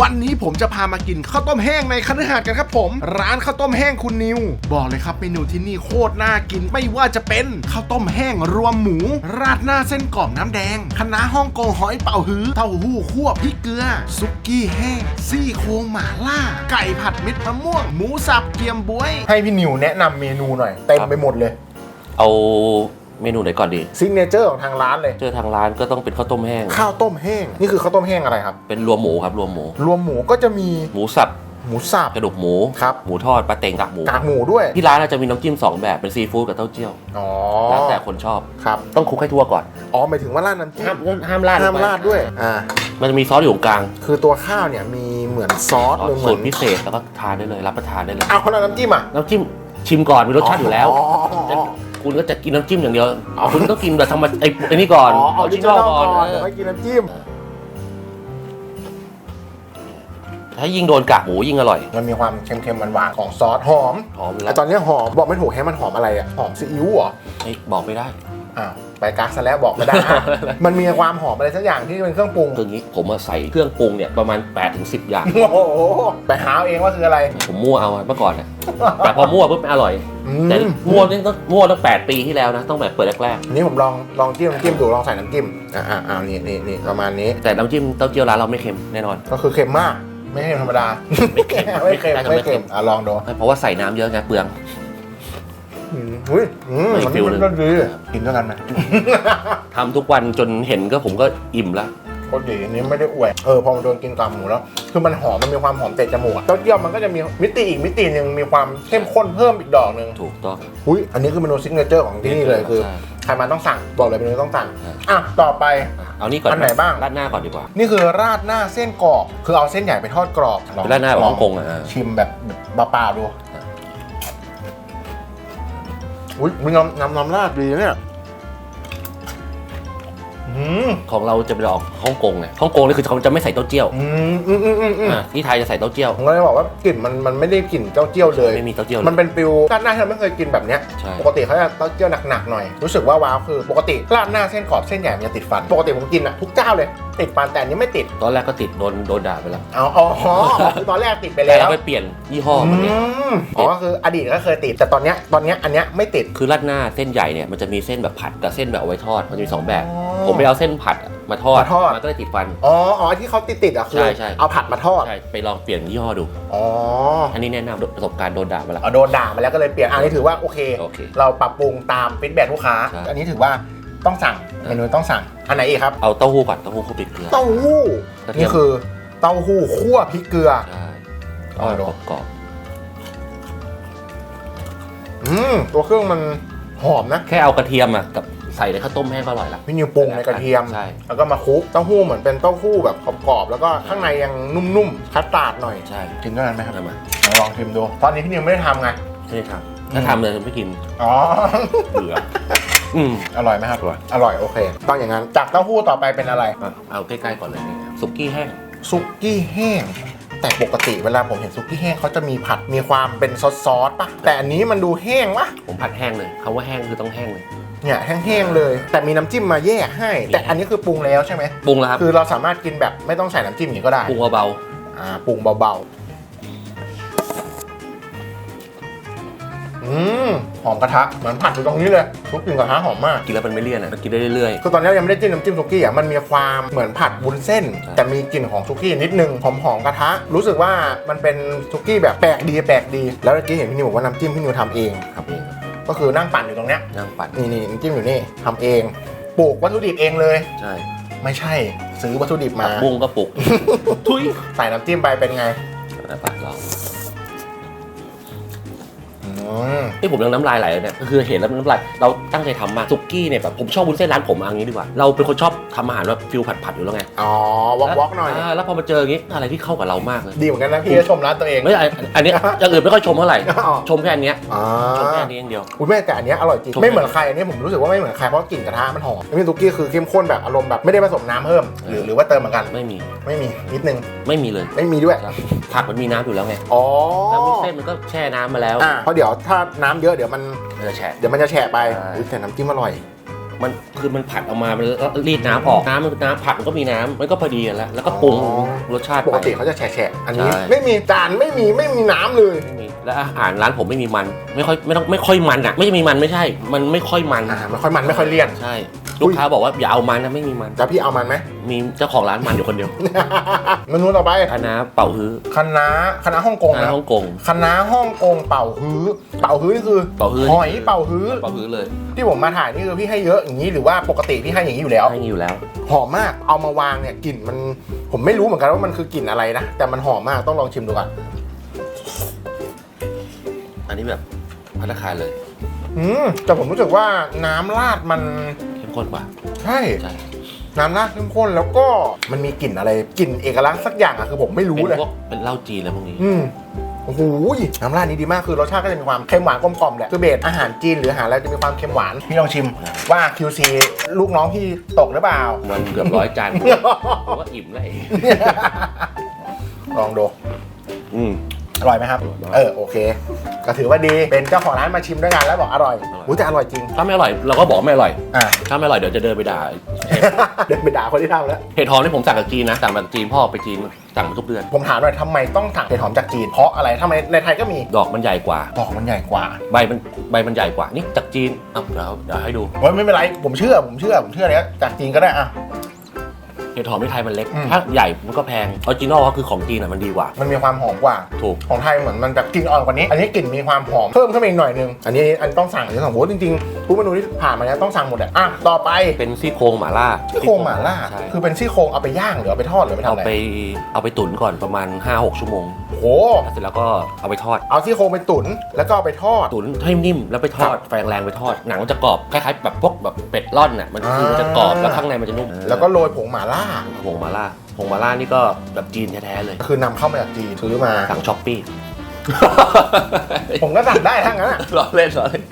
วันนี้ผมจะพามากินข้าวต้มแห้งในคฤหาสน์กันครับผม ร้านข้าวต้มแห้งคุณนิว บอกเลยครับเมนูที่นี่โคตรน่ากินไม่ว่าจะเป็นข้าวต้มแห้งรวมหมู ราดหน้าเส้นกรอบน้ำแดงคะน้าฮ่องกงหอยเป่าฮื้อเต้าหู้คั่วพริกเกลือ ซุกี้แห้งซี่โครงหม่าล่า ไก่ผัดเม็ดมะม่วง หมูสับเกี๊ยมบวย ให้พี่นิวแนะนำเมนูหน่อยเต็มไปหมดเลย เอา เมนูไหนก่อนดีซิกเนเจอร์ของทางร้านเลย เจอทางร้านก็ต้องเป็นข้าวต้มแห้ง ข้าวต้มแห้ง นี่คือข้าวต้มแห้งอะไรครับ เป็นรวมหมูครับรวมหมู รวมหมูก็จะมีหมูสับหมูสับกระดูกหมูครับหมูทอดปลาเต็งกากหมูกากหมูด้วยที่ร้านเราจะมีน้ำจิ้มสองแบบเป็นซีฟู้ดกับเต้าเจี้ยวอ๋อแล้วแต่คนชอบครับต้องคลุกให้ทั่วก่อนอ๋อหมายถึงว่าราดน้ำจิ้ห้ามมห้ามราดห้ามราดด้วยอ่ามันจะมีซอสอยู่ตรงกลาง คือตัวข้าวเนี่ยมีเหมือนซอสหรือเหมืสูอตนรพิเศษแล้วก็ทานได้เลยรับประทานได้เลยเอาคนละน้ำจิ้มอะน้ำจิ้มชิมก่อนมีรสชาติอยู่แล้วอ๋อจะ คุณก็จะกินน้ำจิ้มอย่างเดียว คุณต้องกินแบบธรรมไอ้ไอ้นี่ก่อนอ๋อเอาจิ้จิ้มมก่อนก่อนเอเดี๋ยวอค่อยกินน้ำจิ้ม ถ้ายิ่งโดนกากหมูยิ่งอร่อย มันมีความเค็มๆหวานๆของซอสหอมหอมอยู่แต่แล้วตอนนี้หอมบอกไม่ถูกแฮมันหอมอะไรอะ หอมซีอิ๊วเหรอเฮ้ยบอกไม่ได้ อ้าวไปกักซะแล้วบอกไม่ได้อะมันมีความหอมอะไรสักอย่างที่เป็นเครื่องปรุง คืออย่างนี้ผมมาใส่เครื่องปรุงเนี่ยประมาณ8ปถึงสิอย่าง โอ้โหไปหาเอาเองว่าคืออะไร ผมมั่วเอาอะเมื่อก่อนเนี่ยแต่พอมั่วปุ๊บไม่อร่อยอืแต่มมั่วนี่ต้องมั่วตั้งแปดปีที่แล้วนะต้องแบบเปิดแรกอันนี้ผมลองลองจิ้มน้ำจิ้มดูลองใส่น้ำจิ้มอ่าอ่าอ่านี่นี่นี่ประมาณนี้ ๆแต่น้ำจิ้มเต้าเจี้ยวร้านเราไม่เค็มแน่นอน ก็คือเค็มมาก ไม่ใช่ธรรมดา ไม่เค็มไม่เค็มไม่ไม่เค็เค็มมอะลองดูเพราะว่าใส่น้ำเยอะไงเปลือง อืมอุ้ยอืมอีกมันฟิลหนึ่ง มันดีกินด้วยกันไหม ทำทุกวันจนเห็นก็ผมก็อิ่มแล้ว โคตรดีอันนี้ไม่ได้อวยเออพอมาโดนกินกับหมูแล้ว คือมันหอมมันมีความหอมเตะจมูกอะเต้าเจี้ยวมันก็จะมีมิติอีกมิติหนึ่งมีความเข้มข้นเพิ่มอีกดอกหนึ่งถูกต้อง อุ้ยอันนี้คือเมนูซิกเนเจอร์ของที่นี่เลยคือใช่ใครมาต้องสั่งบอกเลยเมนูต้องสั่งใช่ อะต่อไป เอานี่ก่อนอันไหนบ้าง ราดหน้าก่อนดีกว่านี่คือราดหน้าเส้นกรอบคือเอาเส้นใหญ่ไปทอดกรอบลองเป็นราดหน้าแบบฮ่องกงอะ ชิมแบบแบบเปล่าๆดู อุ้ยมีน้ำน้ำน้ำราดดีนะเนี่ยอืมของเราจะเป็นออกฮ่องกงไงฮ่องกงนี่คือเขาจะไม่ใส่เต้าเจี้ยวอืมอืมอืมอืมอืมอะที่ไทยจะใส่เต้าเจี้ยว ผมก็เลยบอกว่ากลิ่นมันมันไม่ได้กลิ่นเจ้าเจี้ยวเลย ไม่มีเต้าเจี้ยวเลย มันเป็นฟิวราดหน้าที่เราไม่เคยกินแบบเนี้ย ใช่ ปกติเขาจะเต้าเจี้ยวหนักๆหน่อย รู้สึกว่าว้าวคือ ปกติราดหน้าเส้นกรอบเส้นใหญ่มันจะติดฟัน ปกติผมกินอะทุกเจ้าเลยติดฟันแต่อันนี้ไม่ติด ตอนแรกก็ติดโดนโดนด่าไปแล้วเอาอ๋อคือตอนแรกติดไปแต่แล้วเราไปเปลี่ยนยี่ห้อมันเนี่ยมอ๋อคืออดีตก็เคยติดแต่ตอนเนี้ยตอนเนี้ยอันเนี้ยไม่ติด คือราดหน้าเส้นใหญ่เนี่ยมันจะมีเส้นแบบผัดกับเส้นแบบเอาไว้ทอดมันจะมีสองแบบ อ๋อผมไปเอาเส้นผัดอะมาทอดมาทอด มันก็เลยติดฟัน อ๋ออ๋อที่เขาติดติดๆอะคือใช่ใช่ เอาผัดมาทอดใช่ไปลองเปลี่ยนยี่ห้อดู อ๋ออันนี้แนะนำประสบการณ์โดนด่ามาแล้ว เอาโดนด่ามาแล้วก็เลยเปลี่ยนอันนี้ถือว่าโอเค โอเคเราปรับปรุงตามฟีดแบ็กลูกค้า ใช่ อันนี้ถือว่า ต้องสั่งเมนูต้องสั่ง อันไหนอีกครับ เอาเต้าหู้ก่อนเต้าหู้คลุกพริกเกลือ เต้าหู้กระเทียม นี่คือเต้าหู้คั่วพริกเกลือ ใช่เอาเอาดูกรอบอืมตัวเครื่องมันหอมนะๆแค่เอากระเทียมอะกับใส่ในข้าวต้มแห้งก็อร่อยละ พี่นิวปรุงในกระเทียม ใช่ แล้วก็มาคลุกเต้าหู้เหมือนเป็นเต้าหู้แบบกรอบๆแล้วก็ข้างในยังนุ่มๆคัสตาร์ดหน่อยใช่กินด้วยกันไหมครับเอามาลองชิมดู ตอนนี้พี่นิวไม่ได้ทำไงไม่ได้ทำ ถ้าทำเลยไม่กินอ๋อ เบื่ออืม อร่อยไหมครับ อร่อย อร่อย โอเค ต้องอย่างนั้น จากเต้าหู้ต่อไปเป็นอะไร อะเอาใกล้ๆก่อนเลยนี่สุกี้แห้ง ซุกี้แห้ง แต่ปกติเวลาผมเห็นซุกี้แห้งเขาจะมีผัด มีความเป็นซอสซอสๆปะแต่อันนี้มันดูแห้งวะผมผัดแห้งเลยคำว่าแห้งคือต้องแห้งเลยเนี่ยแห้งๆเลย แต่มีน้ำจิ้มมาแยกให้ แต่อันนี้คือปรุงแล้วใช่ไหม ปรุงแล้วครับคือเราสามารถกินแบบไม่ต้องใส่น้ำจิ้มอย่างนี้ก็ได้ ปรุงเบาอ่าปรุงเบาๆ อืมหอมกระทะเหมือนผัดอยู่ตรงนี้เลยทุกกลิ่นกระทะหอมมากๆกินแล้วมันไม่เลี่ยนอะมันกินได้เรื่อย คือตอนนี้ยังไม่ได้จิ้มน้ำจิ้มซุกี้อะมันมีความเหมือนผัดวุ้นเส้นใช่แต่มีกลิ่นของซุกี้นิดนึงหอมหอมๆกระทะ รู้สึกว่ามันเป็นซุกี้แบบแปลกดีแปลกดี แล้วเมื่อกี้เห็นพี่นิวบอกว่าน้ำจิ้มพี่นิวทำเองๆครับเองก็คือนั่งปั่นอยู่ตรงเนี้ยนั่งปั่นนี่นี่น้ำจิ้มอยู่นี่ทำเองปลูกวัตถุดิบเองเลย ใช่ไม่ใช่ ซื้อวัตถุดิบมาบุ้งก็ปลุก ทุยใส่น้ำจิ้มไปเป็นไง แล้วปัดเรา อืมที่ผมยังน้ำลายไหลเลยเนี่ยก็คือเห็นแล้วน้ำลายเราตั้งใจทำมากสุกี้เนี่ยแบบผมชอบวุ้นเส้นร้านผมเอย่างนี้ดีกว่าเราเป็นคนชอบทำอาหารแบบฟิลผัดๆอยู่แล้วไงอ๋อวอกวอกหน่อยาแล้วพอมาเจออย่างนี้อะไรที่เข้ากับเรามากเลยดีเหมือนกันนะพี่ก็ชมร้านตัวเองไม่ใช่อันนี้อย่างอื่นไม่ค่อยชมเท่าไหร่อ๋อชมแค่อันเนี้ยอ่าชมแค่อันนี้อย่างเดียวคุณแม่แต่อันเนี้ยอร่อยจริงชม ไม่เหมือนใครอันนี้ผมรู้สึกว่าไม่เหมือนใครเพราะกลิ่นกระทะมันหอมน้ำจิ้มซุกี้คือเข้มข้นแบบอารมณ์แบบไม่ได้ผสมน้ำเพิ่มหรือหรือว่าเติมเหมือนกันไม่มีไม่มีนิดนึงไม่มีเลย ไม่มีด้วยครับผักมันมีน้ำอยู่แล้วไงอ๋อแล้ววุ้นเส้นมันก็แช่น้ำมาแล้ว อ่าเพราะเดี๋ยวถ้าน้ำเยอะเดี๋ยวมันมันจะแฉะ เดี๋ยวมันจะแฉะไปใช่ อุ๊ยแต่น้ำจิ้มอร่อย มันคือมันผัดออกมามันแล้วรีดน้ำออก น้ำมันน้ำผัดมันก็มีน้ำมันก็พอดีกันแล้ว แล้วก็ปรุงอ๋อ รสชาติปกติไปเขาจะแฉะๆอันนี้ ใช่ ไม่มีจานไม่มีไม่มีน้ำเลย ไม่มีแล้วอาหารร้านผมไม่มีมัน ไม่ค่อยไม่ต้องไม่ค่อยมันอะ ไม่ใช่มีมันไม่ใช่ มันไม่ค่อยมัน อ่าไม่ค่อยมันไม่ค่อยเลี่ยน ใช่ ลูกค้าบอกว่าอย่าเอามันนะไม่มีมัน แล้วพี่เอามันไหม มีเจ้าของร้านมันอยู่คนเดียวเมนูต่อไปคณะเป่าฮื้อคณะคณะฮ่องกงคณะนะฮ่องกง คณะฮ่องกงเป่าฮื้อเป่าฮื้อนี่คือเป่าฮื้อ หอยเป่าฮื้อเป่าฮื้อเลยที่ผมมาถ่ายนี่คือพี่ให้เยอะอย่างนี้หรือว่าปกติพี่ให้อย่างนี้อยู่แล้ว ให้อยู่แล้ว หอมมาก เอามาวางเนี่ยกลิ่นมัน ผมไม่รู้เหมือนกันว่ามันคือกลิ่นอะไรนะ แต่มันหอมมาก ต้องลองชิมดูก่อนอันนี้แบบพัตตาคารเลย อืมแต่ผมรู้สึกว่าน้ำราดมันเข้มข้นกว่าใช่ใช่น้ำราดเข้มข้นแล้วก็มันมีกลิ่นอะไรกลิ่นเอกลักษณ์สักอย่างอะคือผมไม่รู้เป็นเลย พวกเป็นเหล้าจีนอะไรพวกนี้ อืมโอ้โหน้ำราดนี้ดีมากคือรสชาติก็จะมีความเค็มหวานกลมกล่อมแหละคือเบสอาหารจีนหรืออาหารอะไรจะมีความเค็มหวานพี่ลองชิมว่า QC ลูกน้องพี่ตกหรือเปล่า มันเกือบร้อยจานผมว่าอิ่มเลยลองดู อืม อร่อยไหมครับ อร่อยเออ โอเค ก็ถือว่าดีเป็นเจ้าของร้านมาชิมด้วยกันแล้วบอกอร่อย อุ้ยแต่อร่อยจริงถ้าไม่อร่อยเราก็บอกไม่อร่อย อะ ถ้าไม่อร่อยเดี๋ยวจะเดินไปด่าเดินไปด่าคนที่ทำแล้ว เห็ดหอมนี่ผมสั่งจากจีนนะสั่งมาจากจีนพ่อไปจีนสั่งมาทุกเดือน ผมถามหน่อยทำไมต้องสั่งเห็ดหอมจากจีนเพราะอะไรทำไมในไทยก็มีดอกมันใหญ่กว่า ดอกมันใหญ่กว่าใบมันใบมันใหญ่กว่านี่จากจีนเอ้าเดี๋ยวเดี๋ยวให้ดู โอ้ยไม่เป็นไรผมเชื่อผมเชื่อผมเชื่อเลยจากจีนก็ได้อะ เห็ดหอมที่ไทยมันเล็ก อืม ถ้าใหญ่มันก็แพงออริจินอลก็คือของจีนอะมันดีกว่า มันมีความหอมกว่า ถูก ของไทยเหมือนมันจะกลิ่นอ่อนกว่านี้ อันนี้กลิ่นมีความหอมเพิ่มขึ้นมาอีกหน่อยนึง อันนี้อันต้องสั่งอันนี้สั่งโหจริงๆทุกเมนูที่ผ่านมาเนี้ยต้องสั่งหมดอะอะต่อไปเป็นซี่โครงหม่าล่าซี่โครงหม่าล่า ใช่คือเป็นซี่โครงเอาไปย่างหรือเอาไปทอดหรือไปทำเอาอะไรไปเอาไปตุ๋นก่อนประมาณ 5-6 ชั่วโมง โห แล้วเสร็จแล้วก็เอาไปทอด เอาซี่โครงไปตุ๋นแล้วก็เอาไปทอด ตุ๋นให้นิ่มแล้วไปทอดไฟแรงๆไปทอดหนังมันจะกรอบคล้ายๆแบบพวกแบบเป็ดร่อนน่ะมันคือมันจะกรอบอ่าแล้วข้างในมันจะนุ่มแล้วก็โรยผงหม่าล่า ผงมาล่าผงมาล่านี่ก็แบบจีนแท้ๆเลยคือนำเข้ามาจากจีนซื้อมา สั่งช้อปปี้ ผมก็สั่งได้ทั้งนั้นอะล้อเล่นล้อเล่น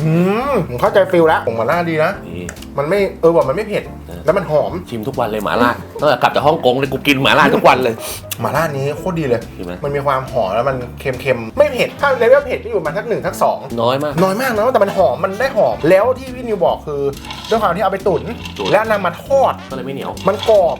อืมผมเข้าใจฟิลแล้วผงหม่าล่าดีนะนี่ มันไม่เออว่ามันไม่เผ็ดเออแล้วมันหอมชิมทุกวันเลยหมาล่าตั้งแต่กลับจากฮ่องกงเลยกูกินหมาล่าทุกวันเลย หม่าล่านี้โคตรดีเลยใช่ไหม มันมีความหอมแล้วมันเค็มๆ ไม่เผ็ด ถ้าเลเวลเผ็ดที่อยู่ประมาณทักหนึ่งทักสองน้อยมาก น้อยมากนะแต่มันหอมมันได้หอม แล้วที่พี่นิวบอกคือด้วยความที่เอาไปตุ๋นตุ๋น แล้วนำมาทอด ก็เลยไม่เหนียว มันกรอบ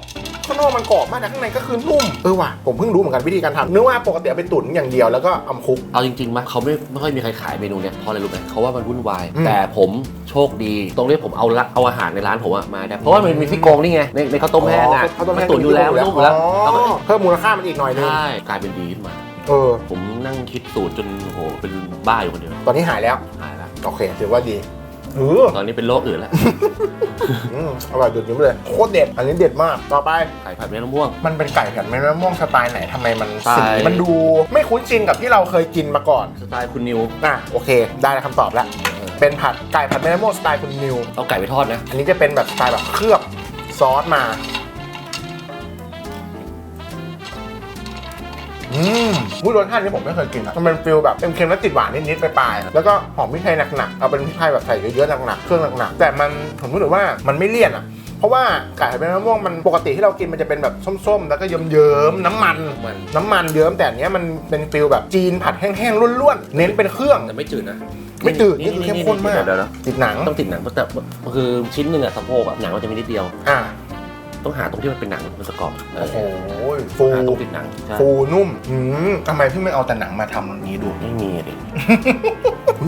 ข้างนอกมันกรอบมากแต่ข้างในก็คือนุ่มเออว่ะผมเพิ่งรู้เหมือนกันวิธีการทำนึกว่าปกติเอาไปตุ๋นอย่างเดียวแล้วก็เอามาคลุก เอาจริงๆมั้ยเขาไม่ไม่ค่อยมีใครขายเมนูเนี้ยเพราะอะไรรู้ไหมเขาว่ามันวุ่นวาย อืม แต่ผมโชคดี ตรงนี้ผมเอาละเอาอาหารในร้านผมอะมาได้เพราะว่ามันมีซี่โครงนี่ไงในในข้าวต้มแห้งอะเขาต้มมัแห้นงตุ๋นอยู่แล้วมันนุ่มอยู่แล้วอ๋เราก็อเพิ่มมูลค่ามันอีกหน่อยนึงใช่กลายเป็นดีขึ้นมา เออ ผมนั่งคิดสูตรจนโอ้โหเป็นบ้าอยู่คนเดียวตอนนี้หายแล้ว หายแล้วโอเค ถือว่าดีเออตอนนี้เป็นโรคอื่นแล้ว อืมอร่อยจุดนี้เลย โคตรเด็ด อันนี้เด็ดมาก ต่อไปไข่ผัดเม็ดมะม่วง มันเป็นไก่ผัดเม็ดมะม่วงสไตล์ไหนทำไมมันสไตสีล์ มันดูไม่คุ้นชินกับที่เราเคยกินมาก่อนสไตล์คุณนิว อะโอเค ได้คำตอบแล้ว เป็นผัดไก่ผัดเม็ดมะม่วงสไตล์คุณนิว เอาไก่ไปทอดนะ อันนี้จะเป็นแบบสไตล์แบบเคลือบซอสมา อืมวุ้ยรสชาตินี้ผมไม่เคยกินอะมันเป็นฟิลแบบเค็มๆแล้วติดหวานนิดๆไปปลายๆแล้วก็หอมพริกไทยหนักๆ เอาเป็นพริกไทยแบบใส่เยอะๆหนักๆ เครื่องหนักๆ แต่มันผมรู้สึกว่ามันไม่เลี่ยนอะ เพราะว่าไก่ผัดเป็นมะม่วงมันปกติที่เรากินมันจะเป็นแบบส้มๆ แล้วก็เยิ้มๆน้ำมัน มัน น้ำมันเยิ้มแต่อันเนี้ยมันเป็นฟิลแบบจีนผัดแห้งๆล้วนๆเน้นเป็นเครื่อง แต่ไม่จืดนะไม่จืดนี่คือเข้มข้นมากเดี๋ยวๆนะ ติดหนังต้องติดหนังเพราะแต่คือชิ้นหนึ่งอะสะโพกอะหนังมันจะมีนิดเดียว อะต้องหาตรงที่มันเป็นหนังมันประกอบเอโอ้อโหฟูหาตรงติดหนังใช่ฟูนุ่มอืมทำไมพี่ไม่เอาแต่หนังมาทำอย่างนี้ดู ไม่มีอะดิ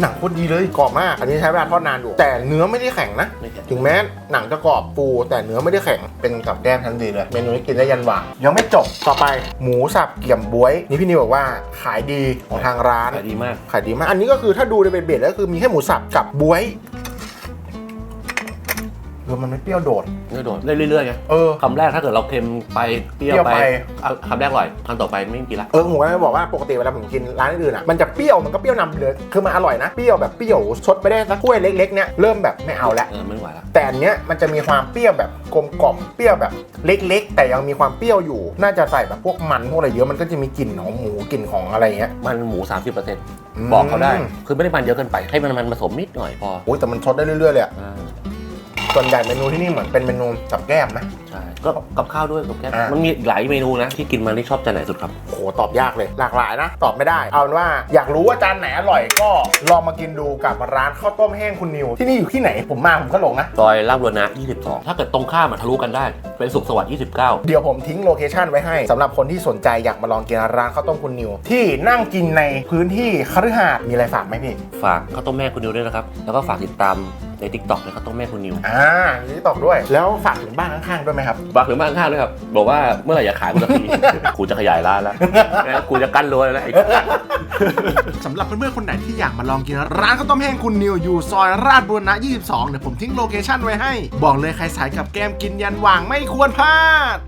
หนังโคตรดีเลยกรอบมาก อันนี้ใช้เวลาทอดนานอยู่แต่เนื้อไม่ได้แข็งนะ ไม่แข็ง ถึงแม้หนังจะกรอบฟูแต่เนื้อไม่ได้แข็งเป็นกับแก้มทันทีเลย เมนูนี้กินได้ยันหว่างยังไม่จบต่อไปหมูสับเกี่ยมบ๊วย นี่พี่นิวบอกว่าขายดีของทางร้านขายดีมากขายดีมาก อันนี้ก็คือถ้าดูในเบ็ดๆแล้วคือมีแค่หมูสับกับบ๊วยเออมันไม่เปรี้ยวโดด เนื้อโดดเรื่อยๆไงเออ คำแรกถ้าเกิดเราเค็มไปเปรี้ยวเปรี้ยวไปไป อะคำแรกอร่อยคำต่อไปไม่กินละเออผมก็เลยบอกว่าปกติเวลาผมกินร้านอื่นๆอะมันจะเปรี้ยวมันก็เปรี้ยวนำเลยคือมันอร่อยนะเปรี้ยวแบบเปรี้ยวชดไปได้สักถ้วยเล็กๆเนี่ยเริ่มแบบไม่เอาละ เออไม่ไหวละแต่อันเนี้ยมันจะมีความเปรี้ยวแบบกลมกล่อมเปรี้ยวแบบเล็ก ๆ แต่ยังมีความเปรี้ยวอยู่ น่าจะใส่แบบพวกมันพวกอะไรเยอะมันก็จะมีกลิ่นของหมูกลิ่นของอะไรเงี้ยมันหมู 30%บมอกเขาได้คือไม่ได้มันเยอะเกินไปให้มันมันผสมนิดหน่อยพอโอ้ยแต่มันชดได้เรื่อยๆเลยอะอ่า ส่วนใหญ่เมนูที่นี่เหมือนเป็นเมนูกับแก้มนะ ใช่ ก็กับข้าวด้วยกับแก้มอ่ามั มันมีอีกหลายเมนูนะที่กินมาที่ชอบจานไหนสุดครับ โหตอบยากเลย หลากหลายนะ ตอบไม่ได้ เอาเป็นว่าอยากรู้ว่าจานไหนอร่อยก็ลองมากินดูกับร้านข้าวต้มแห้งคุณนิว ที่นี่อยู่ที่ไหนผมมาผมก็หลงนะ ซอยลาดบุรณะ22 ถ้าเกิดตรงข้ามอะทะลุกันได้ เป็นสุขสวัสดิ์ 29 เดี๋ยวผมทิ้งโลเคชันไว้ให้สำหรับคนที่สนใจอยากมาลองกินร้านข้าวต้มคุณนิว ที่นั่งกินในพื้นที่คฤหาสน์มีอะไรฝากไหมพี่ฝากข้าวต้มแม่คุณนิวด้วยนะครับ แล้วก็ฝากติดตามใน t ิ k t o k ในข้าวต้มแม่คุณนิว อ่านี่ตอบด้วย แล้วฝากถึงบ้านข้างๆด้วยไหมครับฝากถึงบ้านข้างๆด้วยครับบอกว่าเมื่อไหร่จะขายกูสักทีกูจะขยายร้านแล้วแล้วกูจะกั้นรั้วแล้วไอ้สำหรับเพื่อนๆคนไหนที่อยากมาลองกิน ร้านข้าวต้มแห้งคุณนิวอยู่ซอยราชบุรณะ 22 เดี๋ยวผมทิ้งโลเคชั่นไว้ให้ บอกเลยใครสายกับแกมกินยันหว่างไม่ควรพลาด